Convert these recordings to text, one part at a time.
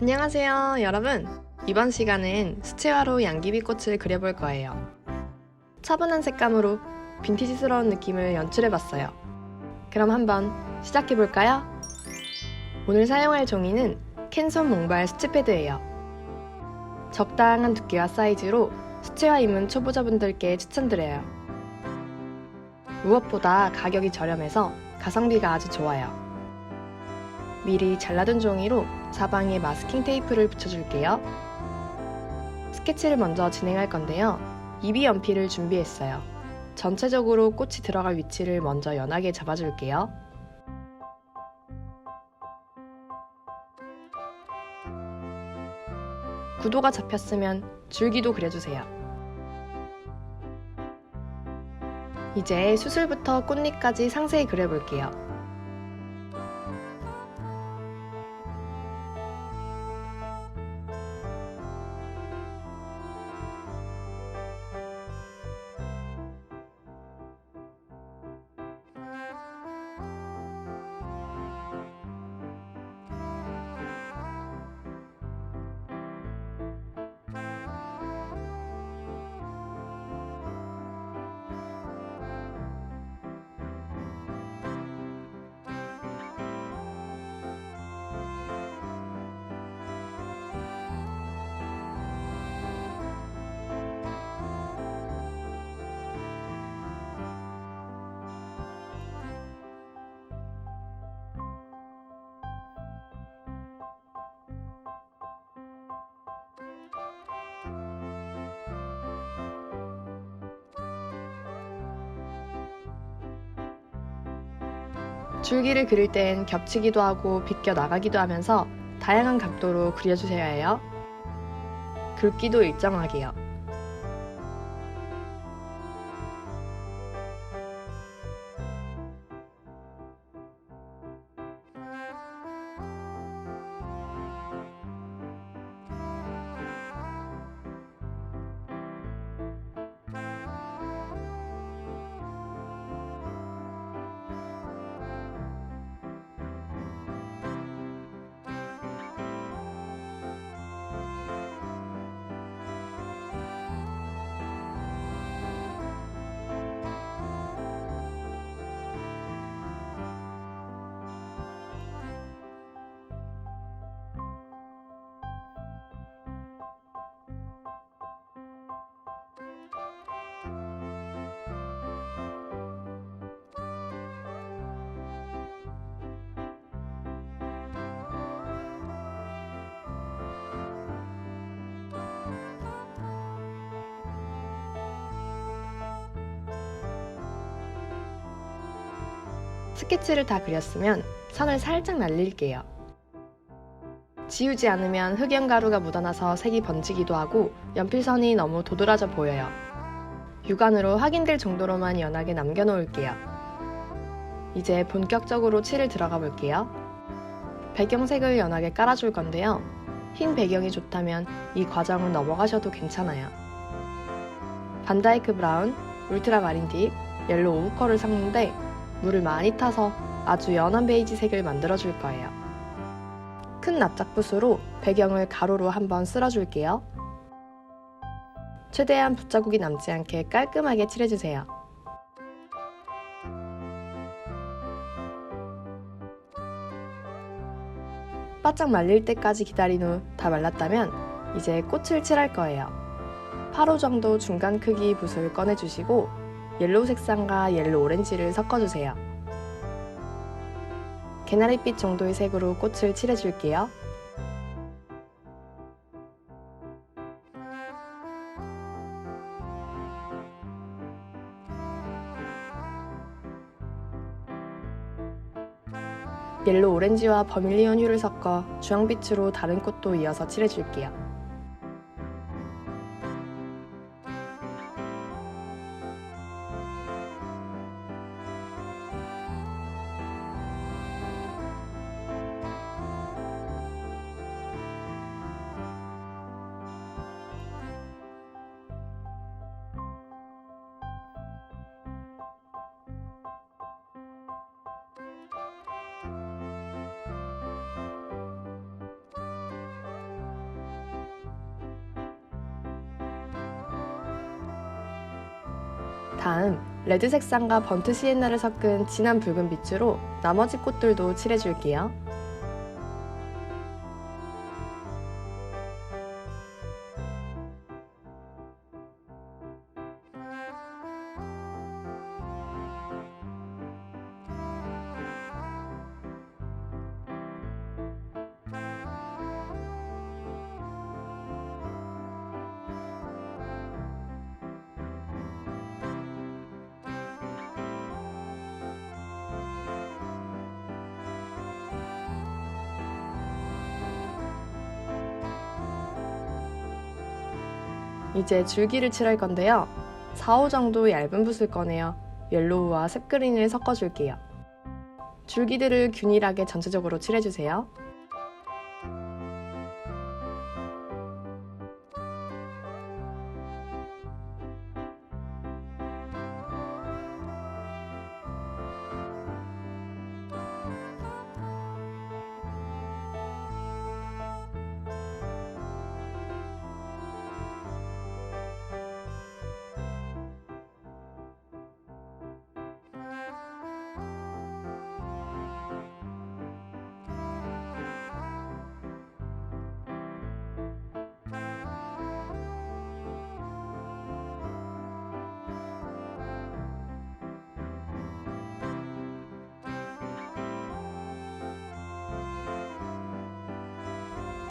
안녕하세요, 여러분. 이번 시간은 수채화로 양귀비꽃을 그려볼 거예요. 차분한 색감으로 빈티지스러운 느낌을 연출해봤어요. 그럼 한번 시작해볼까요? 오늘 사용할 종이는 캔손 몽발 수치패드예요. 적당한 두께와 사이즈로 수채화 입문 초보자분들께 추천드려요. 무엇보다 가격이 저렴해서 가성비가 아주 좋아요. 미리 잘라둔 종이로 사방에 마스킹 테이프를 붙여줄게요. 스케치를 먼저 진행할 건데요. 입이 연필을 준비했어요. 전체적으로 꽃이 들어갈 위치를 먼저 연하게 잡아줄게요. 구도가 잡혔으면 줄기도 그려주세요. 이제 수술부터 꽃잎까지 상세히 그려볼게요. 줄기를 그릴 땐 겹치기도 하고 비껴 나가기도 하면서 다양한 각도로 그려주셔야 해요. 굵기도 일정하게요. 스케치를 다 그렸으면 선을 살짝 날릴게요. 지우지 않으면 흑연 가루가 묻어나서 색이 번지기도 하고 연필선이 너무 도드라져 보여요. 육안으로 확인될 정도로만 연하게 남겨놓을게요. 이제 본격적으로 칠을 들어가 볼게요. 배경색을 연하게 깔아줄 건데요. 흰 배경이 좋다면 이 과정은 넘어가셔도 괜찮아요. 반다이크 브라운, 울트라 마린 딥, 옐로 오브컬을 섞는데 물을 많이 타서 아주 연한 베이지 색을 만들어 줄 거예요. 큰 납작붓으로 배경을 가로로 한번 쓸어줄게요. 최대한 붓자국이 남지 않게 깔끔하게 칠해주세요. 바짝 말릴 때까지 기다린 후 다 말랐다면 이제 꽃을 칠할 거예요. 8호 정도 중간 크기 붓을 꺼내주시고 옐로우 색상과 옐로우 오렌지를 섞어주세요. 개나리빛 정도의 색으로 꽃을 칠해줄게요. 옐로우 오렌지와 버밀리온 휴를 섞어 주황빛으로 다른 꽃도 이어서 칠해줄게요. 다음 레드 색상과 번트 시엔나를 섞은 진한 붉은 빛으로 나머지 꽃들도 칠해줄게요. 이제 줄기를 칠할 건데요. 4, 5 정도 얇은 붓을 꺼내어 옐로우와 셉그린을 섞어줄게요. 줄기들을 균일하게 전체적으로 칠해주세요.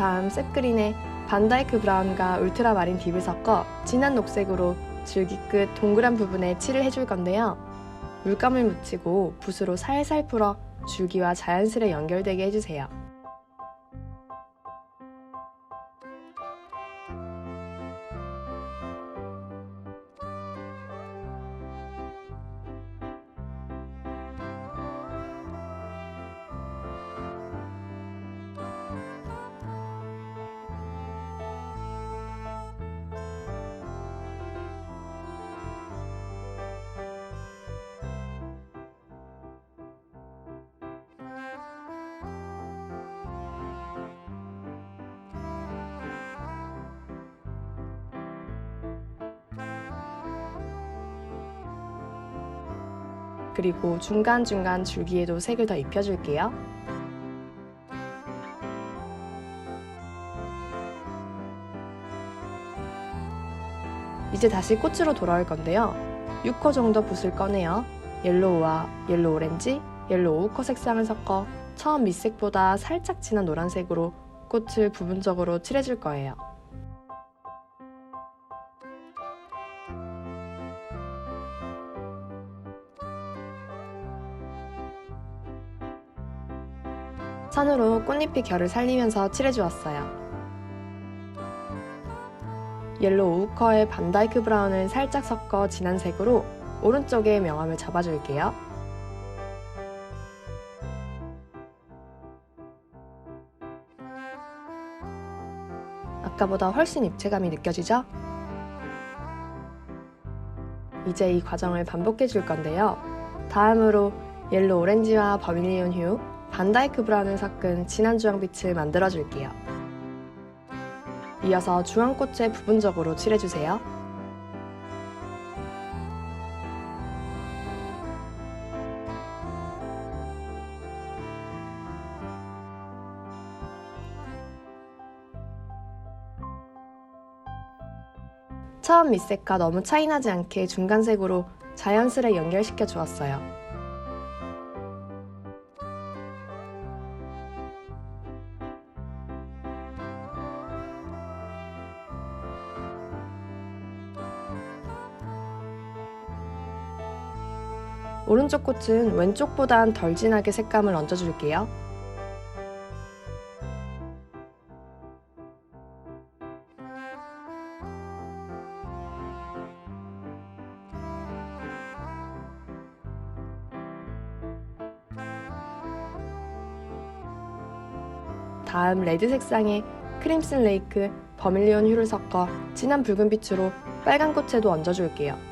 다음 셉그린에 반다이크 브라운과 울트라 마린 딥을 섞어 진한 녹색으로 줄기 끝 동그란 부분에 칠을 해줄 건데요. 물감을 묻히고 붓으로 살살 풀어 줄기와 자연스레 연결되게 해주세요. 그리고 중간중간 줄기에도 색을 더 입혀줄게요. 이제 다시 꽃으로 돌아올 건데요. 6호 정도 붓을 꺼내어 옐로우와 옐로우 오렌지, 옐로우 오우커 색상을 섞어 처음 밑색보다 살짝 진한 노란색으로 꽃을 부분적으로 칠해줄 거예요. 선으로 꽃잎의 결을 살리면서 칠해주었어요. 옐로우 우커의 반다이크 브라운을 살짝 섞어 진한 색으로 오른쪽에 명암을 잡아줄게요. 아까보다 훨씬 입체감이 느껴지죠? 이제 이 과정을 반복해 줄 건데요. 다음으로 옐로 오렌지와 버밀리온 휴, 반다이크 브라운을 섞은 진한 주황빛을 만들어 줄게요. 이어서 주황꽃에 부분적으로 칠해주세요. 처음 밑색과 너무 차이나지 않게 중간색으로 자연스레 연결시켜 주었어요. 오른쪽 꽃은 왼쪽보단 덜 진하게 색감을 얹어줄게요. 다음 레드 색상에 크림슨 레이크, 버밀리온 휴를 섞어 진한 붉은 빛으로 빨간 꽃에도 얹어줄게요.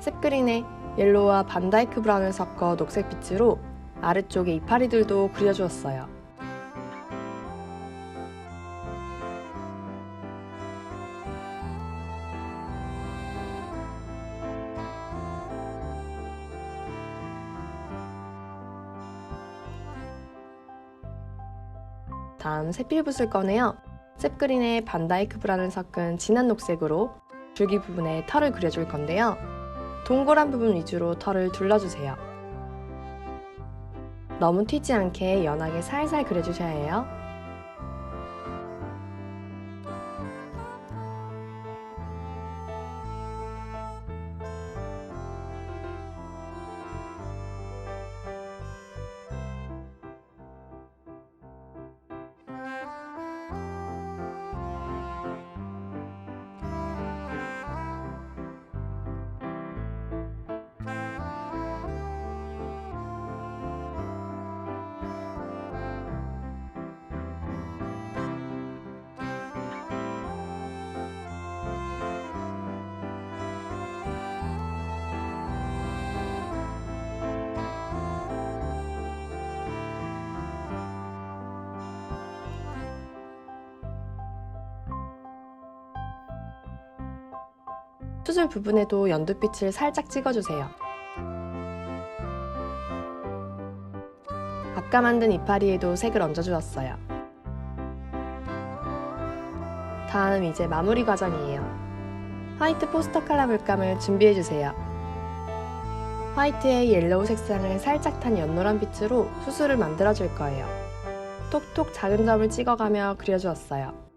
셉그린에 옐로우와 반다이크 브라운을 섞어 녹색 빛으로 아래쪽에 이파리들도 그려주었어요. 다음 새필붓을 꺼내어 셉그린에 반다이크 브라운을 섞은 진한 녹색으로 줄기 부분에 털을 그려줄 건데요. 동그란 부분 위주로 털을 둘러주세요. 너무 튀지 않게 연하게 살살 그려주셔야 해요. 수술 부분에도 연두빛을 살짝 찍어주세요. 아까 만든 이파리에도 색을 얹어주었어요. 다음 이제 마무리 과정이에요. 화이트 포스터 컬러 물감을 준비해주세요. 화이트에 옐로우 색상을 살짝 탄 연노란 빛으로 수술을 만들어줄 거예요. 톡톡 작은 점을 찍어가며 그려주었어요.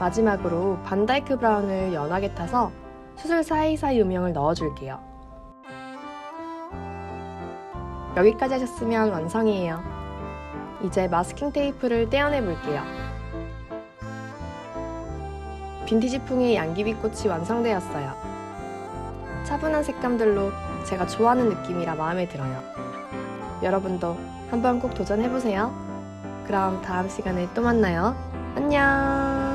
마지막으로 반다이크 브라운을 연하게 타서 수술 사이사이 음영을 넣어줄게요. 여기까지 하셨으면 완성이에요. 이제 마스킹 테이프를 떼어내 볼게요. 빈티지풍의 양귀비 꽃이 완성되었어요. 차분한 색감들로 제가 좋아하는 느낌이라 마음에 들어요. 여러분도 한번 꼭 도전해보세요. 그럼 다음 시간에 또 만나요. 안녕!